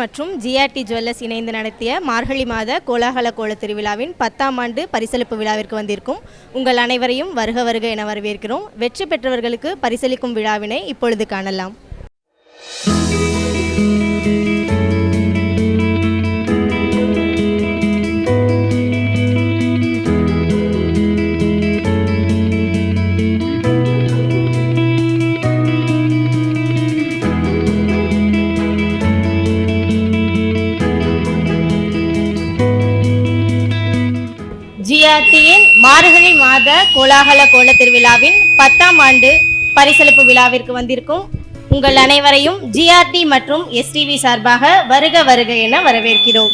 மற்றும் GRT jewellers இணைந்து நடத்திய மார்கழி மாத கோலாகல கோல திருவிழாவின் பத்தாம் ஆண்டு பரிசளிப்பு விழாவிற்கு வந்திருக்கும். உங்கள் அனைவரையும் வருக வருக என வரவேற்கிறோம். வெற்றி பெற்றவர்களுக்கு பரிசளிக்கும் விழாவினை இப்பொழுது காணலாம். ஜிஆர்டியின் மார்கழி மாத கோலாகல கோல திருவிழாவின் பத்தாம் ஆண்டு பரிசளிப்பு விழாவிற்கு வந்திருக்கும் உங்கள் அனைவரையும் ஜிஆர்டி மற்றும் எஸ்டிவி சார்பாக வருக வருக என வரவேற்கிறோம்.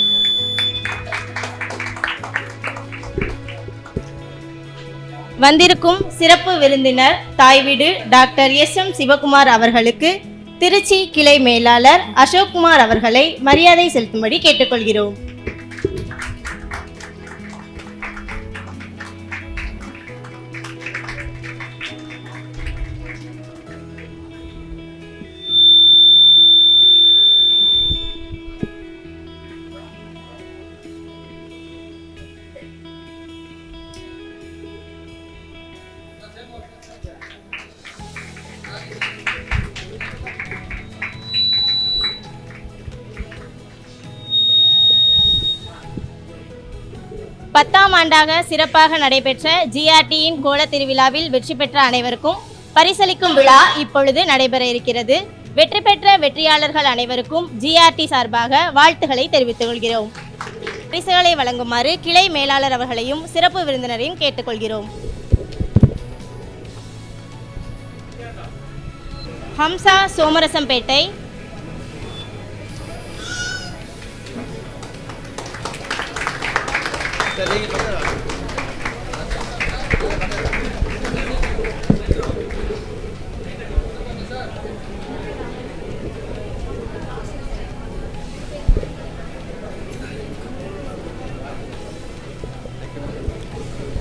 வந்திருக்கும் சிறப்பு விருந்தினர் தாய்வீடு டாக்டர் எஸ் எம் சிவகுமார் அவர்களுக்கு திருச்சி கிளை மேலாளர் அசோக்குமார் அவர்களை மரியாதை செலுத்தும்படி கேட்டுக்கொள்கிறோம். ஆண்டாக சிறப்பாக நடைபெற்ற ஜிஆர்டியின் கோல திருவிழாவில் வெற்றி பெற்ற அனைவருக்கும் பரிசளிக்கும் விழா இப்பொழுது நடைபெற இருக்கிறது. வெற்றி பெற்ற வெற்றியாளர்கள் அனைவருக்கும் ஜிஆர்டி சார்பாக வாழ்த்துக்களை தெரிவித்துக் கொள்கிறோம். பரிசுகளை வழங்குமாறு கிளை மேலாளர் அவர்களையும் சிறப்பு விருந்தினரையும் கேட்டுக்கொள்கிறோம். Hamsa Somarasampettai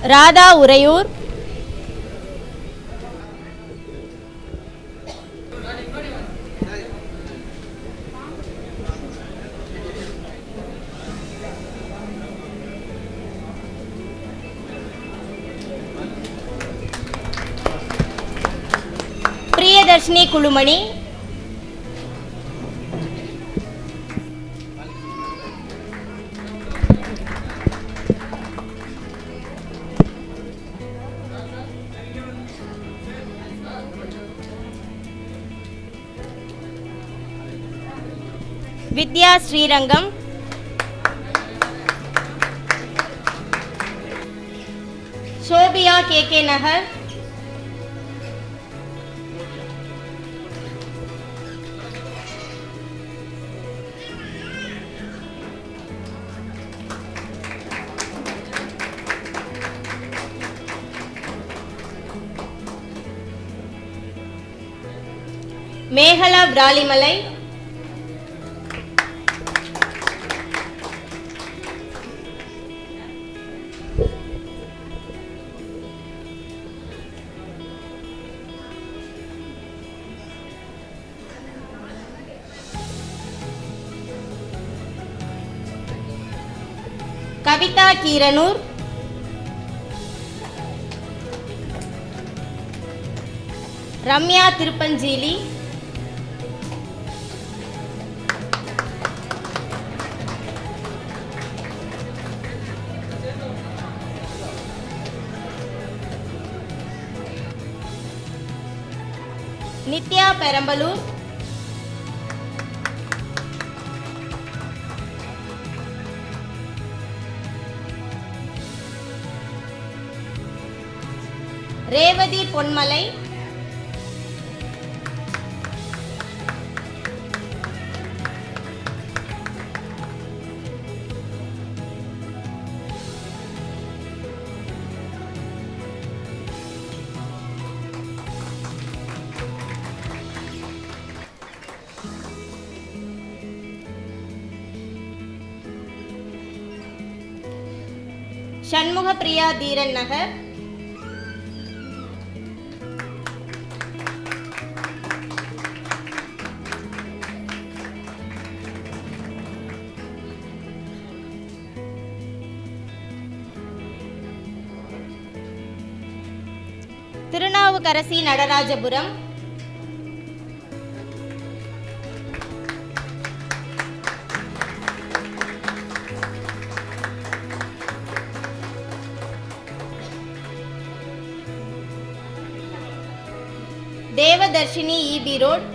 Radha Uraiyur Priyadharshini Kulumani. Vidya Srirangam. Sophia K K Nagar. Megala Viralimalai Kavitha Keeranur. Ramya Thiruppanjeeli. Perambalur. Revathi Ponmalai. Priya Theeran Nagar. Thirunavukkarasi Natarajapuram. arkadaşını bir rol.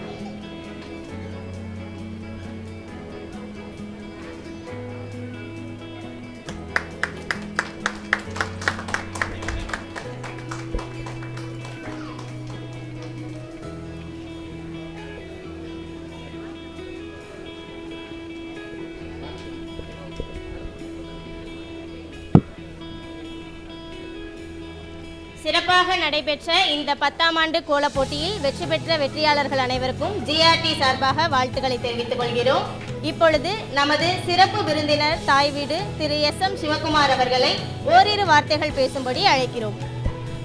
சிறப்பாக நடைபெற்ற இந்த பத்தாம் ஆண்டு கோலப் போட்டியில் வெற்றி பெற்ற வெற்றியாளர்கள் அனைவருக்கும் ஜிஆர்டி சார்பாக வாழ்த்துக்களை தெரிவித்துக் கொள்கிறோம். இப்பொழுது நமது சிறப்பு விருந்தினர் தாய் வீடு திரு எஸ் எம் சிவகுமார் அவர்களை ஓரிரு வார்த்தைகள் பேசும்படி அழைக்கிறோம்.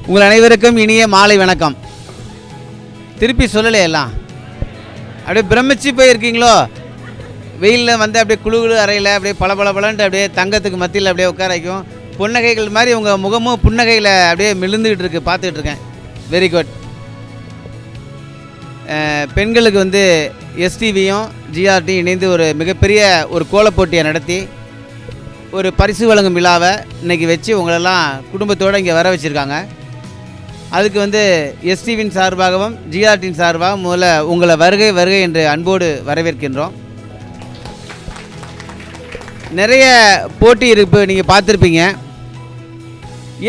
உங்கள் அனைவருக்கும் இனிய மாலை வணக்கம். திருப்பி சொல்லலையெல்லாம் அப்படியே பிரமிச்சு போயிருக்கீங்களோ? வெயிலில் வந்து அப்படியே குழு குழு அறையில் அப்படியே பல பல பலன்ட்டு அப்படியே தங்கத்துக்கு மத்தியில் அப்படியே உட்கார வைக்கும். புன்னகைகள் மாதிரி உங்கள் முகமும் புன்னகையில் அப்படியே மிழுந்துக்கிட்டு இருக்கு பார்த்துக்கிட்டு இருக்கேன். வெரி குட் பெண்களுக்கு வந்து எஸ்டிவியும் ஜிஆர்டியும் இணைந்து ஒரு மிகப்பெரிய ஒரு கோலப் போட்டியை நடத்தி ஒரு பரிசு வழங்கும் விழாவை இன்னைக்கு வச்சு உங்களெல்லாம் குடும்பத்தோடு இங்கே வர வச்சுருக்காங்க. அதுக்கு வந்து எஸ்டிவின் சார்பாகவும் ஜிஆர்டியின் சார்பாகவும் முதல்ல உங்களை வருகை வருகை என்று அன்போடு வரவேற்கின்றோம். நிறைய போட்டி இருப்பு நீங்கள் பார்த்துருப்பீங்க.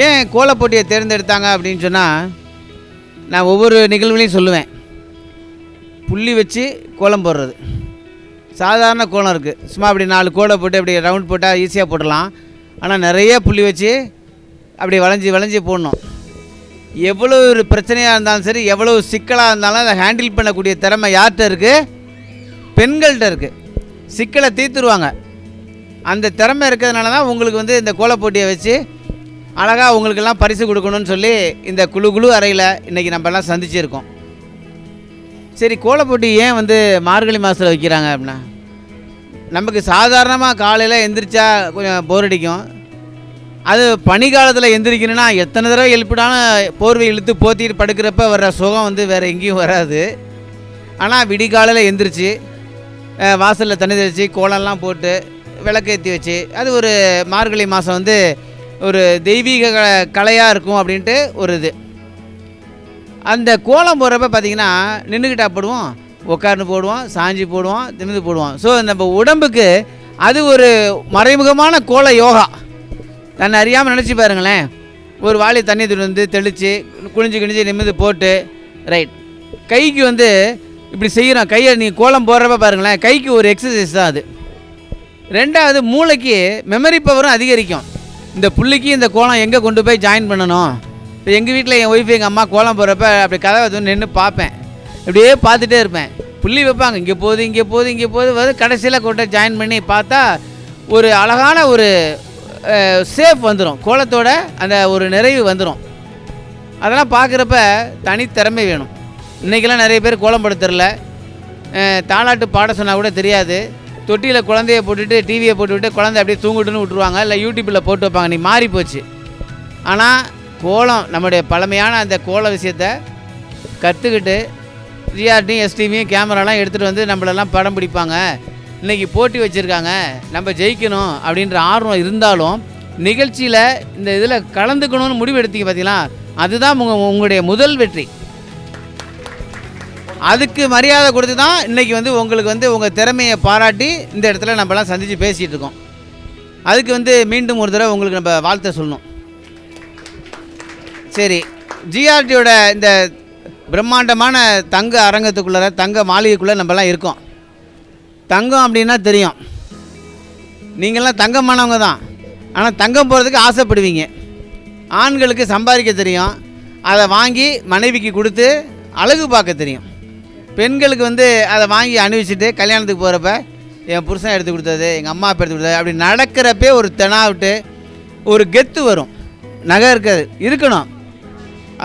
ஏன் கோலப்போட்டியை தேர்ந்தெடுத்தாங்க அப்படின்னு சொன்னால் நான் ஒவ்வொரு நிகழ்வுலையும் சொல்லுவேன். புள்ளி வச்சு கோலம் போடுறது. சாதாரண கோலம் இருக்குது சும்மா அப்படி நாலு கோலை போட்டு அப்படி ரவுண்ட் போட்டால் ஈஸியாக போடலாம் ஆனால் நிறைய புள்ளி வச்சு அப்படி வளைஞ்சி வளைஞ்சி போடணும். எவ்வளோ ஒரு பிரச்சனையாக இருந்தாலும் சரி எவ்வளோ சிக்கலாக இருந்தாலும் அதை ஹேண்டில் பண்ணக்கூடிய திறமை யார்கிட்ட இருக்குது பெண்கள்கிட்ட இருக்குது சிக்கலை தீர்த்துருவாங்க. அந்த திறமை இருக்கிறதுனால தான் உங்களுக்கு வந்து இந்த கோலப்போட்டியை வச்சு அழகாக உங்களுக்கெல்லாம் பரிசு கொடுக்கணும்னு சொல்லி இந்த குழு குழு அறையில் இன்றைக்கி நம்ம எல்லாம் சந்திச்சிருக்கோம். சரி கோலப்போட்டி ஏன் வந்து மார்கழி மாதத்தில் வைக்கிறாங்க அப்படின்னா? நமக்கு சாதாரணமாக காலையில் எந்திரிச்சா கொஞ்சம் போர் அடிக்கும். அது பனி காலத்தில் எந்திரிக்கணும்னா எத்தனை தடவை எழுப்பினாலும் போர்வை இழுத்து போத்திட்டு படுக்கிறப்ப வர்ற சுகம் வந்து வேறு எங்கேயும் வராது. ஆனால் விடிகாலையில் எந்திரிச்சு வாசலில் தண்ணி தெளித்து கோலம்லாம் போட்டு விளக்கேற்றி வச்சு அது ஒரு மார்கழி மாதம் வந்து ஒரு தெய்வீக க- கலையாக இருக்கும் அப்படின்ட்டு ஒரு இது. அந்த கோலம் போடுறப்ப பார்த்தீங்கன்னா நின்றுக்கிட்டா போடுவோம் உட்கார்ந்து போடுவோம் சாஞ்சி போடுவோம் திணிந்து போடுவோம். ஸோ நம்ம உடம்புக்கு அது ஒரு மறைமுகமான கோல யோகா. தன்னை அறியாமல் நினச்சி பாருங்களேன். ஒரு வாளி தண்ணி தூள் வந்து தெளித்து குனிஞ்சு குனிஞ்சு நிமிந்து போட்டு ரைட் கைக்கு வந்து இப்படி செய்கிறோம் கையை நீங்கள் கோலம் போடுறப்ப பாருங்களேன் கைக்கு ஒரு எக்ஸசைஸ் தான் அது. ரெண்டாவது மூளைக்கு மெமரி பவரும் அதிகரிக்கும். இந்த புள்ளிக்கு இந்த கோலம் எங்கே கொண்டு போய் ஜாயின் பண்ணணும்? இப்போ எங்கள் வீட்டில் என் ஒய்ஃப் எங்கள் அம்மா கோலம் போகிறப்ப அப்படி கதவை வந்து நின்று பார்ப்பேன். இப்படியே பார்த்துட்டே இருப்பேன். புள்ளி வைப்பாங்க இங்கே போகுது இங்கே போகுது இங்கே போகுது. வந்து கடைசியில் கொண்டு ஜாயின் பண்ணி பார்த்தா ஒரு அழகான ஒரு சேஃப் வந்துடும் கோலத்தோட அந்த ஒரு நிறைவு வந்துடும் அதெல்லாம் பார்க்குறப்ப தனித்திறமை வேணும். இன்றைக்கெல்லாம் நிறைய பேர் கோலம் போட தெரில தாலாட்டு பாட சொன்னால் கூட தெரியாது. தொட்டியில் குழந்தைய போட்டுட்டு டிவியை போட்டுவிட்டு குழந்தை அப்படியே தூங்கிட்டுன்னு விட்ருவாங்க இல்லை யூடியூப்பில் போட்டு வைப்பாங்க. நீ மாறி போச்சு. ஆனால் கோலம் நம்முடைய பழமையான அந்த கோல விஷயத்தை கற்றுக்கிட்டு ஜிஆர்டியும் எஸ்டிவியும் கேமராலாம் எடுத்துகிட்டு வந்து நம்மளெல்லாம் படம் பிடிப்பாங்க. இன்றைக்கி போட்டி வச்சுருக்காங்க. நம்ம ஜெயிக்கணும் அப்படின்ற ஆர்வம் இருந்தாலும் நிகழ்ச்சியில் இந்த இதில் கலந்துக்கணும்னு முடிவு எடுத்தீங்க பார்த்தீங்களா அதுதான் உங்கள் உங்களுடைய முதல் வெற்றி. அதுக்கு மரியாதை கொடுத்து தான் இன்றைக்கி வந்து உங்களுக்கு வந்து உங்கள் திறமையை பாராட்டி இந்த இடத்துல நம்மலாம் சந்தித்து பேசிகிட்டு இருக்கோம். அதுக்கு வந்து மீண்டும் ஒரு தடவை உங்களுக்கு நம்ம வாழ்த்த சொல்லணும். சரி ஜிஆர்டியோட இந்த பிரம்மாண்டமான தங்க அரங்கத்துக்குள்ளே தங்க மாளிகைக்குள்ளே நம்மலாம் இருக்கோம். தங்கம் அப்படின்னா தெரியும். நீங்கள்லாம் தங்கமானவங்க தான். ஆனால் தங்கம் போகிறதுக்கு ஆசைப்படுவீங்க. ஆண்களுக்கு சம்பாதிக்க தெரியும். அதை வாங்கி மனைவிக்கு கொடுத்து அழகு பார்க்க தெரியும். பெண்களுக்கு வந்து அதை வாங்கி அணிவிச்சுட்டு கல்யாணத்துக்கு போகிறப்ப என் புருஷன் எடுத்து கொடுத்தது எங்கள் அம்மா அப்பா எடுத்து கொடுத்தது அப்படி நடக்கிறப்பே ஒரு தெனாவிட்டு ஒரு கெத்து வரும். நகை இருக்காது இருக்கணும்.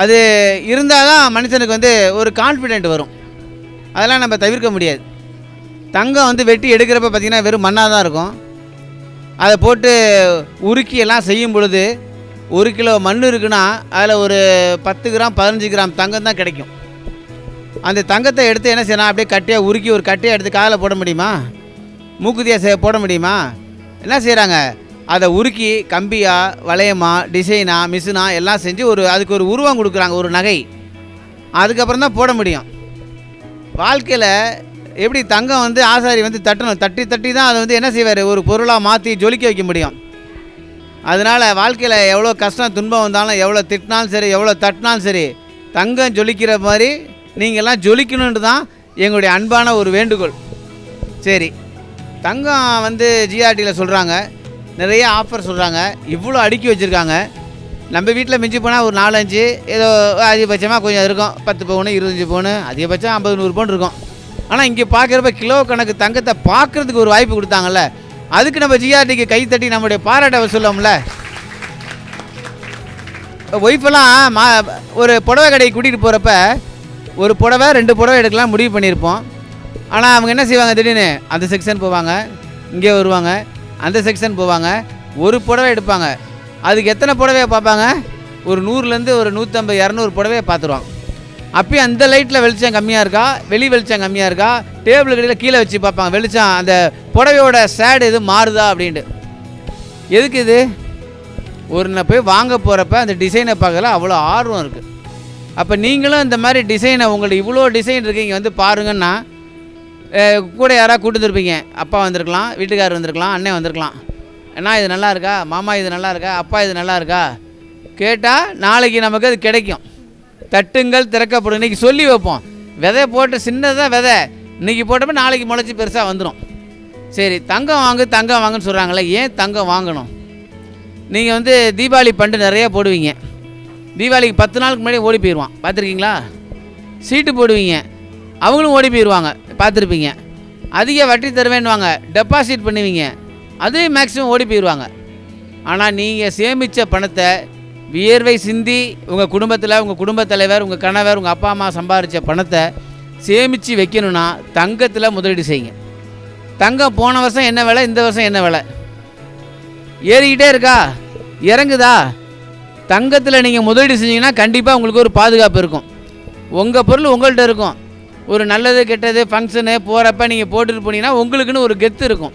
அது இருந்தால் தான் மனுஷனுக்கு வந்து ஒரு கான்ஃபிடென்ட் வரும். அதெல்லாம் நம்ம தவிர்க்க முடியாது. தங்கம் வந்து வெட்டி எடுக்கிறப்ப பார்த்திங்கன்னா வெறும் மண்ணாக தான் இருக்கும். அதை போட்டு உருக்கி எல்லாம் செய்யும் பொழுது ஒரு கிலோ மண் இருக்குன்னா அதில் ஒரு பத்து கிராம் பதினஞ்சு கிராம் தங்கம் தான் கிடைக்கும். அந்த தங்கத்தை எடுத்து என்ன செய்யலாம் அப்படியே கட்டியாக உருக்கி ஒரு கட்டியாக எடுத்து காதில் போட முடியுமா? மூக்குத்தியாக போட முடியுமா? என்ன செய்கிறாங்க அதை உருக்கி கம்பியா வளையமா டிசைனா மிஷினா எல்லாம் செஞ்சு ஒரு அதுக்கு ஒரு உருவம் கொடுக்குறாங்க ஒரு நகை. அதுக்கப்புறம் தான் போட முடியும். வாழ்க்கையில் எப்படி தங்கம் வந்து ஆசாரி வந்து தட்டணும்? தட்டி தட்டி தான் அதை வந்து என்ன செய்வார்? ஒரு பொருளாக மாற்றி ஜொலிக்க வைக்க முடியும். அதனால் வாழ்க்கையில் எவ்வளோ கஷ்டம் துன்பம் வந்தாலும் எவ்வளோ திட்டினாலும் சரி எவ்வளோ தட்டினாலும் சரி தங்கம் ஜொலிக்கிற மாதிரி நீங்கள்லாம் ஜொலிக்கணுன்ட்டு தான் எங்களுடைய அன்பான ஒரு வேண்டுகோள். சரி தங்கம் வந்து ஜிஆர்டியில் சொல்கிறாங்க நிறைய ஆஃபர் சொல்கிறாங்க இவ்வளோ அடுக்கி வச்சுருக்காங்க. நம்ம வீட்டில் மிஞ்சி போனால் ஒரு நாலஞ்சு ஏதோ அதிகபட்சமாக கொஞ்சம் இருக்கும். பத்து பவுனு இருபத்தஞ்சி பவுனு அதிகபட்சம் ஐம்பது நூறு பவுன் இருக்கும். ஆனால் இங்கே பார்க்குறப்ப கிலோ கணக்கு தங்கத்தை பார்க்குறதுக்கு ஒரு வாய்ப்பு கொடுத்தாங்கல்ல. அதுக்கு நம்ம ஜிஆர்டிக்கு கை தட்டி நம்முடைய பாராட்ட சொல்லோம்ல ஒய்ஃபெல்லாம் மா ஒரு புடவை கடைக்கு கூட்டிகிட்டு போகிறப்ப ஒரு புடவை ரெண்டு புடவை எடுக்கலாம் முடிவு பண்ணியிருப்போம். ஆனால் அவங்க என்ன செய்வாங்க திடீர்னு அந்த செக்ஷன் போவாங்க இங்கே வருவாங்க அந்த செக்ஷன் போவாங்க ஒரு புடவை எடுப்பாங்க. அதுக்கு எத்தனை புடவையை பார்ப்பாங்க? ஒரு நூறுலேருந்து ஒரு நூற்றம்பது இரநூறு புடவையை பார்த்துருவாங்க. அப்பயும் அந்த லைட்டில் வெளிச்சம் கம்மியாக இருக்கா? வெளி வெளிச்சம் கம்மியாக இருக்கா? டேபிள் கடையில் கீழே வச்சு பார்ப்பாங்க வெளிச்சம் அந்த புடவையோட சேடு எது மாறுதா அப்படின்ட்டு. எதுக்கு இது? ஒரு போய் வாங்க போகிறப்ப அந்த டிசைனை பார்க்கல அவ்வளோ ஆர்வம் இருக்குது அப்போ நீங்களும் இந்த மாதிரி டிசைனை உங்களுக்கு இவ்வளோ டிசைன் இருக்கு இங்கே வந்து பாருங்கன்னா கூட யாராவது கூட்டு அப்பா வந்திருக்கலாம் வீட்டுக்காரர் வந்திருக்கலாம் அண்ணன் வந்திருக்கலாம். அண்ணா இது நல்லா இருக்கா? மாமா இது நல்லா இருக்கா? அப்பா இது நல்லா இருக்கா? கேட்டால் நாளைக்கு நமக்கு அது கிடைக்கும். தட்டுங்கள் திறக்கப்படும். இன்றைக்கி சொல்லி வைப்போம். விதை போட்டு சின்னதாக விதை. இன்றைக்கி போட்டப்ப நாளைக்கு முளைச்சி பெருசாக வந்துடும் சரி தங்கம் வாங்கு தங்கம் வாங்குன்னு சொல்கிறாங்களே ஏன் தங்கம் வாங்கணும்? நீங்கள் வந்து தீபாவளி பண்டு நிறையா போடுவீங்க. தீபாவளிக்கு பத்து நாளுக்கு முன்னாடி ஓடி போயிடுவான் பார்த்துருக்கீங்களா? சீட்டு போடுவீங்க. அவங்களும் ஓடி போயிடுவாங்க பார்த்துருப்பீங்க. அதிக வட்டி தருவேன்னுவாங்க. டெபாசிட் பண்ணுவீங்க. அதுவும் மேக்ஸிமம் ஓடி போயிடுவாங்க ஆனால் நீங்கள் சேமித்த பணத்தை வியர்வை சிந்தி உங்கள் குடும்பத்தில் உங்கள் குடும்பத் தலைவர் உங்கள் கணவர் உங்கள் அப்பா அம்மா சம்பாதிச்ச பணத்தை சேமித்து வைக்கணும்னா தங்கத்தில் முதலீடு செய்யுங்க. தங்கம் போன வருஷம் என்ன விலை இந்த வருஷம் என்ன விலை? ஏறிக்கிட்டே இருக்கா? இறங்குதா? தங்கத்தில் நீங்கள் முதலீடு செஞ்சீங்கன்னா கண்டிப்பாக உங்களுக்கு ஒரு பாதுகாப்பு இருக்கும். உங்கள் பொருள் உங்கள்கிட்ட இருக்கும். ஒரு நல்லது கெட்டது ஃபங்க்ஷனு போகிறப்ப நீங்கள் போட்டுட்டு போனீங்கன்னா உங்களுக்குன்னு ஒரு கெத்து இருக்கும்.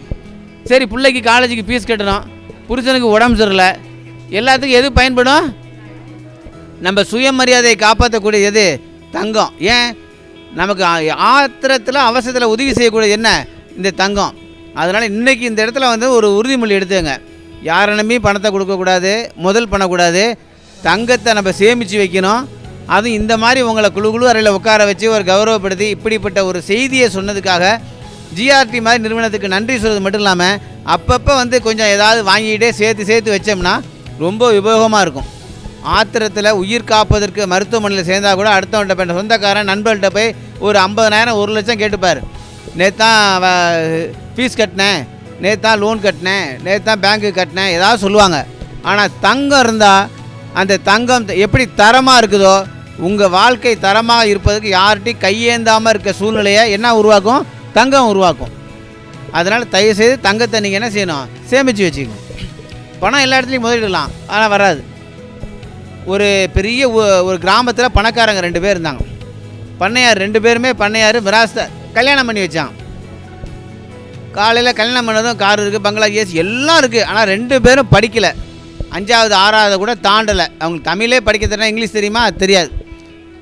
சரி பிள்ளைக்கு காலேஜுக்கு ஃபீஸ் கட்டணும். புருஷனுக்கு உடம்பு சரியில்லை. எல்லாத்துக்கும் எது பயன்படும்? நம்ம சுயமரியாதையை காப்பாற்றக்கூடிய எது? தங்கம். ஏன்? நமக்கு ஆத்திரத்தில் அவசரத்தில் உதவி செய்யக்கூடியது என்ன? இந்த தங்கம். அதனால் இன்றைக்கி இந்த இடத்துல வந்து ஒரு உறுதிமொழி எடுத்துங்க யாரை நம்பி பணத்தை கொடுக்கக்கூடாது முதல் பண்ணக்கூடாது. தங்கத்தை நம்ம சேமித்து வைக்கணும். அதுவும் இந்த மாதிரி உங்களை குழு குழு அறையில் உட்கார வச்சு ஒரு கௌரவப்படுத்தி இப்படிப்பட்ட ஒரு செய்தியை சொன்னதுக்காக ஜிஆர்டி மாதிரி நிறுவனத்துக்கு நன்றி சொல்கிறது மட்டும் இல்லாமல் அப்பப்போ வந்து கொஞ்சம் ஏதாவது வாங்கிக்கிட்டே சேர்த்து சேர்த்து வச்சோம்னா ரொம்ப உபயோகமாக இருக்கும். ஆத்திரத்தில் உயிர் காப்பதற்கு மருத்துவமனையில் சேர்ந்தா கூட அடுத்தவன்கிட்ட போய் சொந்தக்காரன் நண்பர்கள்ட்ட போய் ஒரு ஐம்பதனாயிரம் ஒரு லட்சம் கேட்டுப்பார். நேற்று தான் ஃபீஸ் கட்டினேன். நேற்று தான் லோன் கட்டினேன் நேற்று தான் பேங்க்கு கட்டினேன் ஏதாவது சொல்லுவாங்க. ஆனால் தங்கம் இருந்தால் அந்த தங்கம் எப்படி தரமாக இருக்குதோ உங்கள் வாழ்க்கை தரமாக இருப்பதற்கு யார்கிட்டையும் கையேந்தாமல் இருக்க சூழ்நிலையை என்ன உருவாக்கும்? தங்கம் உருவாக்கும். அதனால் தயவுசெய்து தங்கத்தை நீங்கள் என்ன செய்யணும்? சேமித்து வச்சுக்கணும். பணம் எல்லா இடத்துலையும் முதலிடலாம் ஆனால் வராது. ஒரு பெரிய ஒ- ஒரு கிராமத்தில் பணக்காரங்க ரெண்டு பேர் இருந்தாங்க. பண்ணையார் ரெண்டு பேருமே பண்ணையார் விராசத்தை கல்யாணம் பண்ணி வச்சான் காலையில் கல்யாணம் பண்ணதும் கார் இருக்குது பங்களா ஏசி எல்லாம் இருக்குது ஆனால் ரெண்டு பேரும் படிக்கலை. அஞ்சாவது ஆறாவது கூட தாண்டலை. அவங்களுக்கு தமிழே படிக்க தெரியும் இங்கிலீஷ் தெரியுமா? தெரியாது.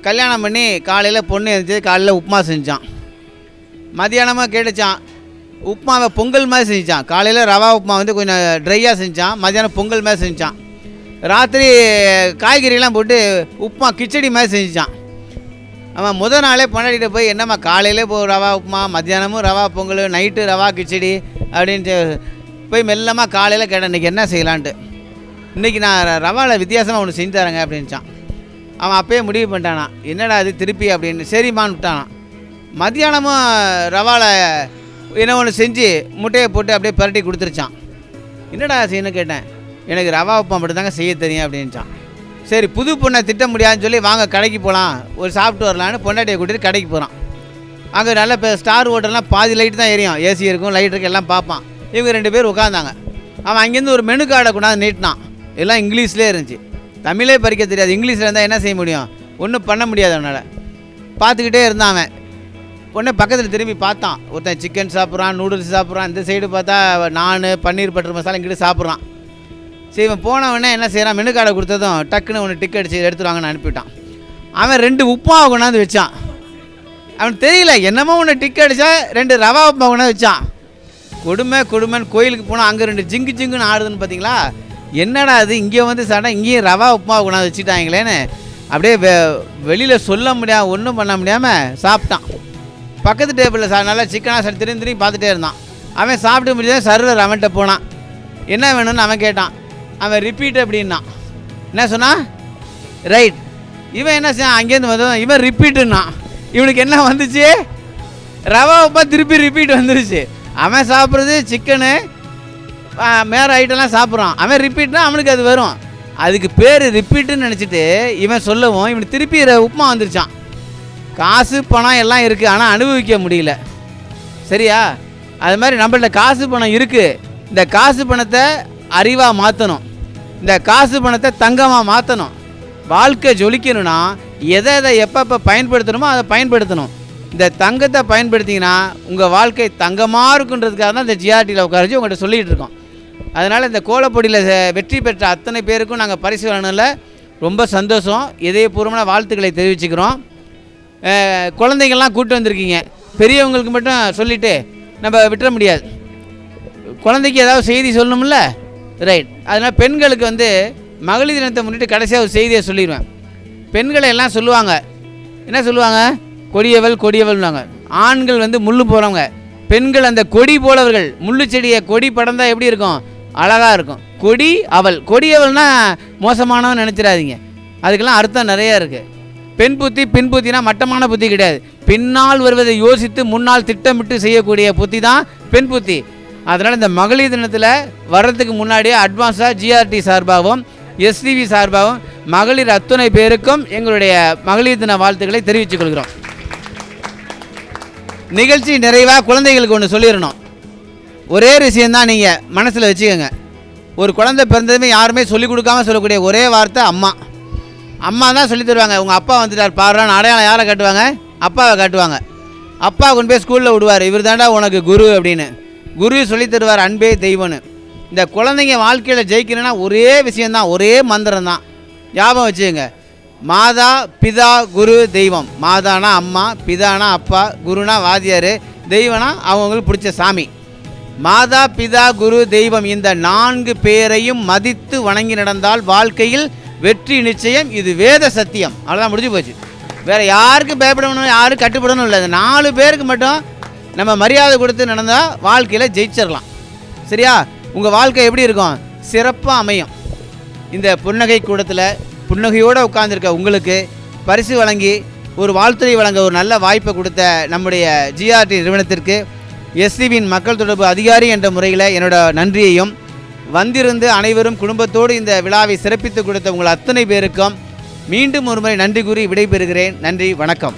கல்யாணம் பண்ணி காலையில் பொண்ணு எழுந்துச்சு காலையில் உப்புமா செஞ்சான். மதியானமாக கேட்டுச்சான் உப்புமாவை பொங்கல் மாதிரி செஞ்சான். காலையில் ரவா உப்புமா வந்து கொஞ்சம் ட்ரையாக செஞ்சான் மதியானம் பொங்கல் மாதிரி செஞ்சான். ராத்திரி காய்கறிலாம் போட்டு உப்புமா கிச்சடி மாதிரி செஞ்சான். அவன் முத நாளே பொண்டாடிட்டு போய் என்னம்மா காலையிலே போ ரவா உப்புமா மத்தியானமும் ரவா பொங்கல் நைட்டு ரவா கிச்சடி அப்படின்ட்டு போய் மெல்லமாக காலையில் கேட்டேன் இன்றைக்கி என்ன செய்யலான்ட்டு? இன்றைக்கி நான் ரவாவில் வித்தியாசமாக ஒன்று செஞ்சு தரேங்க அப்படின்ச்சான் அவன் அப்போயே முடிவு பண்ணிட்டானா. என்னடா அது திருப்பி? அப்படின்னு. சரிம்மான்னு விட்டானான் மத்தியானமும் ரவாவில் என்ன ஒன்று செஞ்சு முட்டையை போட்டு அப்படியே பரட்டி கொடுத்துருச்சான் என்னடா செய்யணும்னு கேட்டேன்? எனக்கு ரவா உப்புமா மட்டும் தாங்க செய்ய தெரியும் அப்படின்ச்சான் சரி புது பொண்ணை திட்ட முடியாதுன்னு சொல்லி வாங்க கடைக்கு போகலாம் ஒரு சாப்பிட்டு வரலான்னு பொண்டாட்டியை கூட்டிட்டு கடைக்கு போகிறான் அங்கே நல்ல இப்போ ஸ்டார் ஹோட்டல்லாம் பாதி லைட் தான் எரியும். ஏசி இருக்கும் லைட் இருக்கு எல்லாம் பார்ப்பான். இவங்க ரெண்டு பேர் உட்காந்தாங்க அவன் அங்கேருந்து ஒரு மெனு கார்டை கொண்டாந்து நீட்டினான். எல்லாம் இங்கிலீஷ்லேயே இருந்துச்சு. தமிழே படிக்க தெரியாது. இங்கிலீஷில் இருந்தால் என்ன செய்ய முடியும்? ஒன்றும் பண்ண முடியாது அவனால். பார்த்துக்கிட்டே இருந்தான் அவன். உடனே பக்கத்தில் திரும்பி பார்த்தான். ஒருத்தன் சிக்கன் சாப்பிட்றான் நூடுல்ஸ் சாப்பிட்றான். இந்த சைடு பார்த்தா நான் பன்னீர் பட்டர் மசாலா இங்கிட்டு சாப்பிட்றான். சரி இவன் போனவொடனே என்ன செய்கிறான் மெனு கார்டை கொடுத்ததும் டக்குன்னு ஒன்று டிக்கெட் அடிச்சு எடுத்துருவாங்கன்னு அனுப்பிவிட்டான். அவன் ரெண்டு உப்புமாவை கொண்டாந்து வச்சான். அவன் தெரியல என்னமோ ஒன்று டிக்கெட் அடித்தா ரெண்டு ரவா உப்புமா கொண்டாந்து வச்சான். கொடுமை கொடுமைன்னு கோயிலுக்கு போனால் அங்கே ரெண்டு ஜிங்கு ஜிங்குன்னு ஆடுதுன்னு பார்த்தீங்களா என்னடா அது? இங்கே வந்து சடை இங்கேயும் ரவா உப்புமா கொண்டாந்து வச்சுட்டாங்களேன்னு அப்படியே வெ வெளியில் சொல்ல முடியாமல் ஒன்றும் பண்ண முடியாமல் சாப்பிட்டான். பக்கத்து டேபிளில் சா நல்லா சிக்கனாக சரி திரும்பி திரும்பி பார்த்துட்டே இருந்தான். அவன் சாப்பிட்டு முடிஞ்சா சர்வர் அவன்கிட்ட போனான். என்ன வேணும்னு அவன் கேட்டான். அவன் ரிப்பீட் அப்படின்னான் என்ன சொன்னான் ரைட் இவன் என்ன செய்ய அங்கேருந்து வந்தவன். இவன் ரிப்பீட்டுன்னா இவனுக்கு என்ன வந்துச்சு? ரவா உப்பா திருப்பி ரிப்பீட் வந்துருச்சு. அவன் சாப்பிட்றது சிக்கனு மேற ஐட்டம்லாம் சாப்பிட்றான். அவன் ரிப்பீட்னா அவனுக்கு அது வரும். அதுக்கு பேர் ரிப்பீட்டுன்னு நினச்சிட்டு இவன் சொல்லவும் இவன் திருப்பி ர- உப்புமா வந்துருச்சான். காசு பணம் எல்லாம் இருக்குது ஆனால் அனுபவிக்க முடியல. சரியா? அது மாதிரி நம்மள்ட்ட காசு பணம் இருக்குது இந்த காசு பணத்தை அறிவாக மாற்றணும் இந்த காசு பணத்தை தங்கமாக மாற்றணும் வாழ்க்கை ஜொலிக்கணும்னா எதை எதை எப்பப்போ பயன்படுத்தணுமோ அதை பயன்படுத்தணும். இந்த தங்கத்தை பயன்படுத்திங்கன்னா உங்கள் வாழ்க்கை தங்கமாக இருக்குன்றதுக்காக தான் இந்த ஜிஆர்டியில் உட்காரச்சு உங்கள்கிட்ட சொல்லிகிட்டு இருக்கோம். அதனால் இந்த கோலப்பொடியில் வெற்றி பெற்ற அத்தனை பேருக்கும் நாங்கள் பரிசு வழங்கினதில் ரொம்ப சந்தோஷம். இதயபூர்வமான வாழ்த்துக்களை தெரிவிச்சுக்கிறோம். குழந்தைங்கள்லாம் கூப்பிட்டு வந்திருக்கீங்க. பெரியவங்களுக்கு மட்டும் சொல்லிவிட்டு நம்ம விட்டுற முடியாது. குழந்தைக்கு ஏதாவது செய்தி சொல்லணும்ல? ரைட் அதனால் பெண்களுக்கு வந்து மகளிர் தினத்தை முன்னிட்டு கடைசியாக ஒரு செய்தியை சொல்லிடுவேன் பெண்களை எல்லாம் சொல்லுவாங்க. என்ன சொல்லுவாங்க? கொடியவள் கொடியவள்னாங்க ஆண்கள் வந்து முள்ளு போகிறவங்க பெண்கள் அந்த கொடி போலவர்கள். முள்ளு செடியை கொடி படந்தால் எப்படி இருக்கும்? அழகாக இருக்கும். கொடி அவள். கொடியவள்னா மோசமானவன் நினச்சிடாதீங்க. அதுக்கெல்லாம் அர்த்தம் நிறையா இருக்குது பெண் புத்தி பின் புத்தினா மட்டமான புத்தி கிடையாது. பின்னால் வருவதை யோசித்து முன்னால் திட்டமிட்டு செய்யக்கூடிய புத்தி தான் பெண் புத்தி. அதனால் இந்த மகளிர் தினத்தில் வர்றதுக்கு முன்னாடியே அட்வான்ஸாக ஜிஆர்டி சார்பாகவும் எஸ்டிவி சார்பாகவும் மகளிர் அத்துணை பேருக்கும் எங்களுடைய மகளிர் தின வாழ்த்துக்களை தெரிவித்துக் கொள்கிறோம். நிகழ்ச்சி நிறைவாக குழந்தைகளுக்கு ஒன்று சொல்லிடணும். ஒரே விஷயந்தான் நீங்கள் மனசில் வச்சுக்கோங்க. ஒரு குழந்தை பிறந்ததுமே யாருமே சொல்லிக் கொடுக்காம சொல்லக்கூடிய ஒரே வார்த்தை அம்மா. அம்மா தான் சொல்லித் தருவாங்க. உங்கள் அப்பா வந்துட்டார் பாடுறான்னு அடையாளம் யாரை காட்டுவாங்க? அப்பாவை காட்டுவாங்க. அப்பா கொண்டு போய் ஸ்கூலில் விடுவார். இவர் தாண்டா உனக்கு குரு அப்படின்னு. குரு சொல்லித் தருவார் அன்பே தெய்வம்னு இந்த குழந்தைங்க வாழ்க்கையில் ஜெயிக்கணும்னா ஒரே விஷயந்தான் ஒரே மந்திரம் தான் ஞாபகம் வச்சுக்கோங்க. மாதா பிதா குரு தெய்வம். மாதானா அம்மா பிதானா அப்பா குருனா வாத்தியார் தெய்வனா அவங்களுக்கு பிடிச்ச சாமி. மாதா பிதா குரு தெய்வம் இந்த நான்கு பேரையும் மதித்து வணங்கி நடந்தால் வாழ்க்கையில் வெற்றி நிச்சயம். இது வேத சத்தியம். அவ்வளோதான் முடிஞ்சு போச்சு. வேறு யாருக்கும் பயப்படணும் யாரும் கட்டுப்படணும் இல்லை. இந்த நாலு பேருக்கு மட்டும் நம்ம மரியாதை கொடுத்து நடந்தால் வாழ்க்கையில் ஜெயிச்சிடலாம் சரியா? உங்கள் வாழ்க்கை எப்படி இருக்கும்? சிறப்பாக அமையும். இந்த புன்னகை கூடத்தில் புன்னகையோடு உட்காந்துருக்க உங்களுக்கு பரிசு வழங்கி ஒரு வாழ்த்துறை வழங்க ஒரு நல்ல வாய்ப்பை கொடுத்த நம்முடைய ஜிஆர்டி நிறுவனத்திற்கு எஸ்டிவியின் மக்கள் தொடர்பு அதிகாரி என்ற முறையில் என்னோட நன்றியையும் வந்திருந்து அனைவரும் குடும்பத்தோடு இந்த விழாவை சிறப்பித்து கொடுத்த உங்கள் அத்தனை பேருக்கும் மீண்டும் ஒருமுறை நன்றி கூறி விடைபெறுகிறேன். நன்றி வணக்கம்.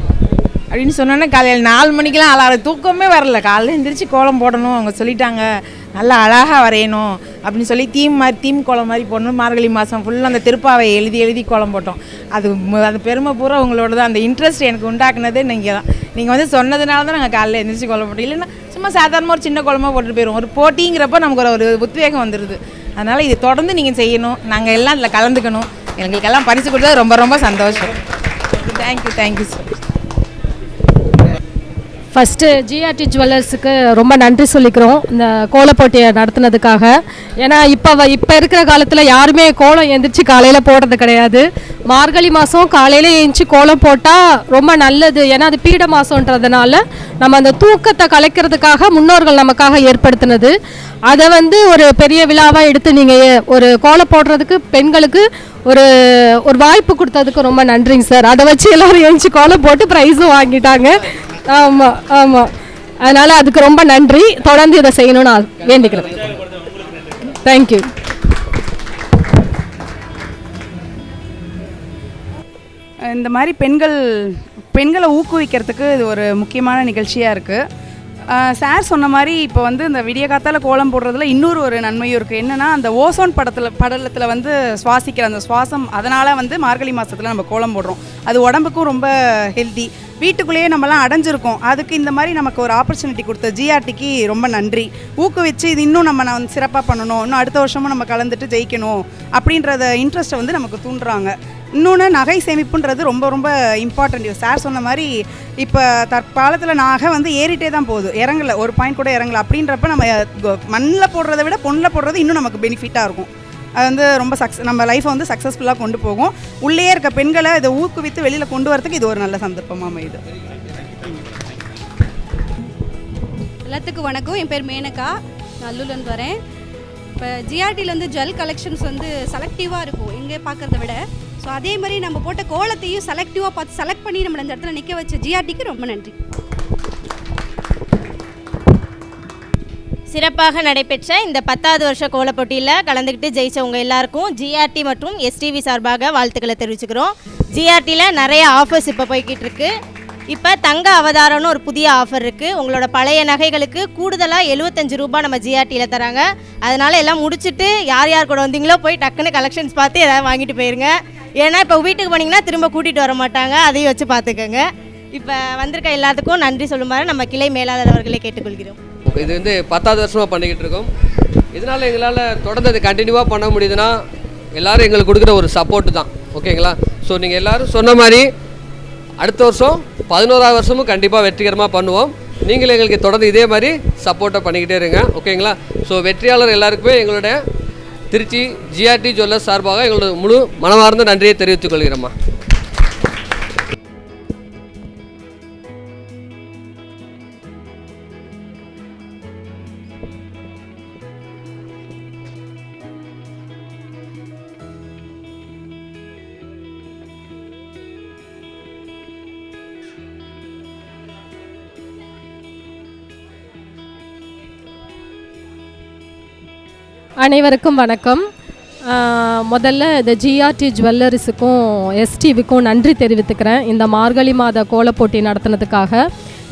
அப்படின்னு சொன்னோன்னே காலையில் நாலு மணிக்கெலாம் அலார தூக்கமே வரல. காலையில் எழுந்திரிச்சு கோலம் போடணும். அவங்க சொல்லிட்டாங்க நல்லா அழகாக வரையணும் அப்படின்னு சொல்லி தீம் மாதிரி தீம் கோலம் மாதிரி போடணும். மார்கழி மாதம் ஃபுல்லாக அந்த திருப்பாவை எழுதி எழுதி கோலம் போட்டோம். அது அந்த பெருமை பூரா உங்களோட தான். அந்த இன்ட்ரெஸ்ட் எனக்கு உண்டாக்குனதே நீங்கள் தான். நீங்கள் வந்து சொன்னதுனால தான் நாங்கள் காலையில் எழுந்திரிச்சு கோலம் போட்டோம். இல்லைன்னா சும்மா சாதாரணமாக ஒரு சின்ன கோலமாக போட்டுட்டு போயிடுவோம் ஒரு போட்டிங்கிறப்ப நமக்கு ஒரு ஒரு உத்வேகம் வந்துடுது அதனால் இது தொடர்ந்து நீங்கள் செய்யணும். நாங்கள் எல்லாம் அதில் கலந்துக்கணும். எங்களுக்கெல்லாம் பரிசு கொடுத்தா ரொம்ப ரொம்ப சந்தோஷம். Thank you thank you sir first GRT ஜுவல்லர்ஸுக்கு ரொம்ப நன்றி சொல்லிக்கிறோம். இந்த கோலப்போட்டியை நடத்துனதுக்காக. ஏன்னா இப்போ இப்போ இருக்கிற காலத்தில் யாருமே கோலம் எந்திரிச்சு காலையில் போடுறது கிடையாது. மார்கழி மாதம் காலையில் எழுந்திரிச்சி கோலம் போட்டால் ரொம்ப நல்லது. ஏன்னா அது பீட மாதன்றதுனால நம்ம அந்த தூக்கத்தை கலைக்கிறதுக்காக முன்னோர்கள் நமக்காக ஏற்படுத்தினது. அதை வந்து ஒரு பெரிய விழாவாக எடுத்து நீங்கள் ஒரு கோலம் போடுறதுக்கு பெண்களுக்கு ஒரு ஒரு வாய்ப்பு கொடுத்ததுக்கு ரொம்ப நன்றிங்க சார். அதை வச்சு எல்லோரும் எழுந்துச்சி கோலம் போட்டு ப்ரைஸும் வாங்கிட்டாங்க. ஆமாம் ஆமாம் அதனால் அதுக்கு ரொம்ப நன்றி. தொடர்ந்து இதை செய்யணும்னு நான் வேண்டிக்கிறேன். தேங்க்யூ இந்த மாதிரி பெண்கள் பெண்களை ஊக்குவிக்கிறதுக்கு இது ஒரு முக்கியமான நிகழ்ச்சியாக இருக்குது சார் சொன்ன மாதிரி இப்போ வந்து இந்த விடிய காத்தால கோலம் போடுறதுல இன்னொரு ஒரு நன்மையும் இருக்குது என்னென்னா அந்த ஓசோன் படத்தில் படலத்தில் வந்து சுவாசிக்கிற அந்த சுவாசம் அதனால் வந்து மார்கழி மாதத்தில் நம்ம கோலம் போடுறோம். அது உடம்புக்கும் ரொம்ப ஹெல்தி வீட்டுக்குள்ளேயே நம்மலாம் அடைஞ்சிருக்கோம். அதுக்கு இந்த மாதிரி நமக்கு ஒரு ஆப்பர்ச்சுனிட்டி கொடுத்த ஜிஆர்டிக்கு ரொம்ப நன்றி. ஊக்குவிச்சு இது இன்னும் நம்ம நான் சிறப்பாக பண்ணணும். இன்னும் அடுத்த வருஷமும் நம்ம கலந்துட்டு ஜெயிக்கணும். அப்படின்றத இன்ட்ரெஸ்ட்டை வந்து நமக்கு தூண்டுறாங்க. இன்னொன்று நகை சேமிப்புன்றது ரொம்ப ரொம்ப இம்பார்ட்டன்ட் சார் சொன்ன மாதிரி இப்போ தற்காலத்தில் நகை வந்து ஏறிட்டே தான் போகுது. இறங்கல ஒரு பாயிண்ட் கூட இறங்கலை. அப்படின்றப்ப நம்ம மண்ணில் போடுறத விட பொண்ணில் போடுறது இன்னும் நமக்கு பெனிஃபிட்டாக இருக்கும். அது வந்து ரொம்ப சக்ஸ் நம்ம லைஃப்பை வந்து சக்ஸஸ்ஃபுல்லாக கொண்டு போகும். உள்ளே இருக்க பெண்களை இதை ஊக்குவித்து வெளியில் கொண்டு வரதுக்கு இது ஒரு நல்ல சந்தர்ப்பமாக அமையுது. எல்லாத்துக்கும் வணக்கம். என் பேர் மேனகா. நல்லூர்லேருந்து வரேன். இப்போ ஜிஆர்டியில் வந்து ஜுவல் கலெக்ஷன்ஸ் வந்து செலக்டிவாக இருக்கும். எங்கே பார்க்குறத விட. ஸோ அதே மாதிரி நம்ம போட்ட கோலத்தையும் செலக்டிவாக பார்த்து செலக்ட் பண்ணி நம்மளை இந்த இடத்துல நிற்க வச்ச ஜிஆர்டிக்கு ரொம்ப நன்றி. சிறப்பாக நடைபெற்ற இந்த பத்தாவது வருஷ கோலப் போட்டியில் கலந்துக்கிட்டு ஜெயிச்சவங்க எல்லாருக்கும் ஜிஆர்டி மற்றும் எஸ்டிவி சார்பாக வாழ்த்துக்களை தெரிவிச்சுக்கிறோம். ஜிஆர்டியில் நிறைய ஆஃபர்ஸ் இப்போ போய்கிட்டு இருக்கு. இப்போ தங்க அவதாரம்னு ஒரு புதிய ஆஃபர் இருக்குது உங்களோட பழைய நகைகளுக்கு கூடுதலாக எழுபத்தஞ்சு ரூபாய் நம்ம ஜிஆர்டியில் தராங்க. அதனால் எல்லாம் முடிச்சுட்டு யார் யார் கூட வந்தீங்களோ போய் டக்குன்னு கலெக்ஷன்ஸ் பார்த்து எதாவது வாங்கிட்டு போயிருங்க. ஏன்னா இப்போ வீட்டுக்கு போனீங்கன்னா திரும்ப கூட்டிகிட்டு வர மாட்டாங்க. அதையும் வச்சு பார்த்துக்கோங்க இப்போ வந்திருக்க எல்லாத்துக்கும் நன்றி சொல்லுமாறு நம்ம கிளை மேலாளர் கேட்டுக்கொள்கிறோம். இது வந்து பத்தாவது வருஷமாக பண்ணிக்கிட்டு இருக்கோம். இதனால் எங்களால் தொடர்ந்து அது கண்டினியூவாக பண்ண முடியுதுன்னா எல்லாரும் எங்களுக்கு கொடுக்குற ஒரு சப்போர்ட்டு தான். ஓகேங்களா? ஸோ நீங்கள் எல்லாரும் சொன்ன மாதிரி அடுத்த வருஷம் பதினோராவது வருஷமும் கண்டிப்பாக வெற்றிகரமாக பண்ணுவோம். நீங்களும் எங்களுக்கு தொடர்ந்து இதே மாதிரி சப்போர்ட்டை பண்ணிக்கிட்டே இருங்க. ஓகேங்களா? ஸோ வெற்றியாளர் எல்லாருக்குமே எங்களுடைய திருச்சி ஜிஆர்டி ஜுவல்லர்ஸ் சார்பாக எங்களோட முழு மனமார்ந்த நன்றியை தெரிவித்துக் கொள்கிறோம்மா அனைவருக்கும் வணக்கம். முதல்ல இந்த ஜிஆர்டி ஜுவல்லரிஸுக்கும் எஸ்டிவிக்கும் நன்றி தெரிவித்துக்கிறேன். இந்த மார்கழி மாத கோலப் போட்டி நடத்தினதுக்காக.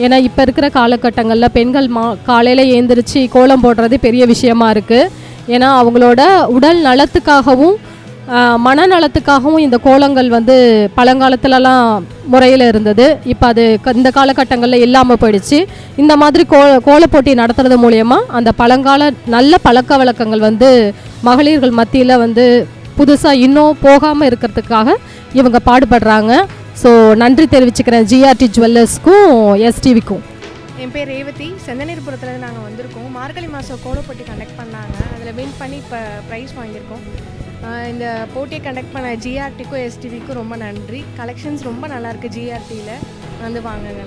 ஏன்னா இப்போ இருக்கிற காலகட்டங்களில் பெண்கள் மா காலையில் ஏந்திரிச்சு கோலம் போடுறது பெரிய விஷயமா இருக்குது ஏன்னா அவங்களோட உடல் நலத்துக்காகவும் மனநலத்துக்காகவும் இந்த கோலங்கள் வந்து பழங்காலத்துலலாம் முறையில் இருந்தது. இப்போ அது க- இந்த காலகட்டங்களில் இல்லாமல் போயிடுச்சு. இந்த மாதிரி கோ கோலப்போட்டி நடத்துறது மூலயமா அந்த பழங்கால நல்ல பழக்க வழக்கங்கள் வந்து மகளிர்கள் மத்தியில் வந்து புதுசாக இன்னும் போகாமல் இருக்கிறதுக்காக இவங்க பாடுபடுறாங்க. ஸோ நன்றி தெரிவிச்சுக்கிறேன் ஜிஆர்டி ஜுவல்லர்ஸ்க்கும் எஸ்டிவிக்கும் என் பேர் ரேவதி. செந்தநீர்புரத்துலேருந்து நாங்கள் வந்திருக்கோம். மார்கழி மாதம் கோலப்போட்டி கண்டக்ட் பண்ணாங்க. அதில் வின் பண்ணி இப்போ ப்ரைஸ் வாங்கியிருக்கோம். இந்த போட்டியை கண்டக்ட் பண்ண ஜிஆர்டிக்கும் எஸ்டிவிக்கும் ரொம்ப நன்றி. கலெக்ஷன்ஸ் ரொம்ப நல்லாயிருக்கு ஜிஆர்டியில் வந்து வாங்குங்க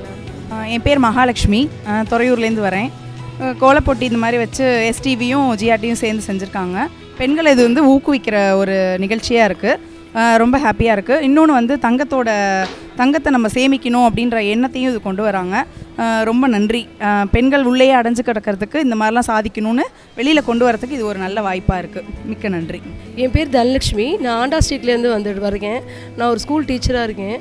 என் பேர் மகாலட்சுமி. துறையூர்லேருந்து வரேன். கோலப்போட்டி இந்த மாதிரி வச்சு எஸ்டிவியும் ஜிஆர்டியும் சேர்ந்து செஞ்சுருக்காங்க. பெண்கள் இது வந்து ஊக்குவிக்கிற ஒரு நிகழ்ச்சியாக இருக்குது ரொம்ப ஹாப்பியாக இருக்குது இன்னொன்று வந்து தங்கத்தோட தங்கத்தை நம்ம சேமிக்கணும் அப்படின்ற எண்ணத்தையும் இது கொண்டு வராங்க. ரொம்ப நன்றி. பெண்கள் உள்ளேயே அடைஞ்சு கிடக்கிறதுக்கு இந்த மாதிரிலாம் சாதிக்கணும்னு வெளியில் கொண்டு வரதுக்கு இது ஒரு நல்ல வாய்ப்பாக இருக்குது மிக்க நன்றி. என் பேர் தனலட்சுமி. நான் ஆண்டா ஸ்ட்ரீட்லேருந்து வந்துட்டு வரேன் நான் ஒரு ஸ்கூல் டீச்சராக இருக்கேன்.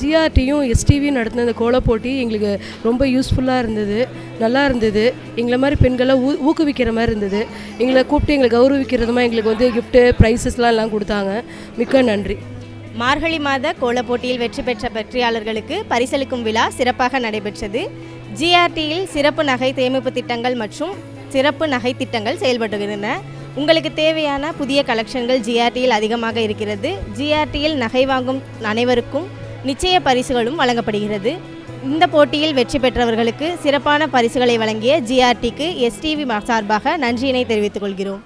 ஜிஆர்டியும் எஸ்டிவியும் நடத்தின இந்த கோல போட்டி எங்களுக்கு ரொம்ப யூஸ்ஃபுல்லாக இருந்தது. நல்லா இருந்தது. எங்களை மாதிரி பெண்களை ஊ ஊக்குவிக்கிற மாதிரி இருந்தது. எங்களை கூப்பிட்டு எங்களை கௌரவிக்கிறதுமா எங்களுக்கு வந்து கிஃப்ட்டு ப்ரைஸஸ்லாம் எல்லாம் கொடுத்தாங்க. மிக்க நன்றி. மார்கழி மாத கோலப் போட்டியில் வெற்றி பெற்ற வெற்றியாளர்களுக்கு பரிசளிக்கும் விழா சிறப்பாக நடைபெற்றது. ஜிஆர்டியில் சிறப்பு நகை சேமிப்பு திட்டங்கள் மற்றும் சிறப்பு நகை திட்டங்கள் செயல்படுகின்றன. உங்களுக்கு தேவையான புதிய கலெக்ஷன்கள் ஜிஆர்டியில் அதிகமாக இருக்கிறது. ஜிஆர்டியில் நகை வாங்கும் அனைவருக்கும் நிச்சய பரிசுகளும் வழங்கப்படுகிறது. இந்த போட்டியில் வெற்றி பெற்றவர்களுக்கு சிறப்பான பரிசுகளை வழங்கிய ஜிஆர்டிக்கு எஸ்டிவி சார்பாக நன்றியினை தெரிவித்துக் கொள்கிறோம்.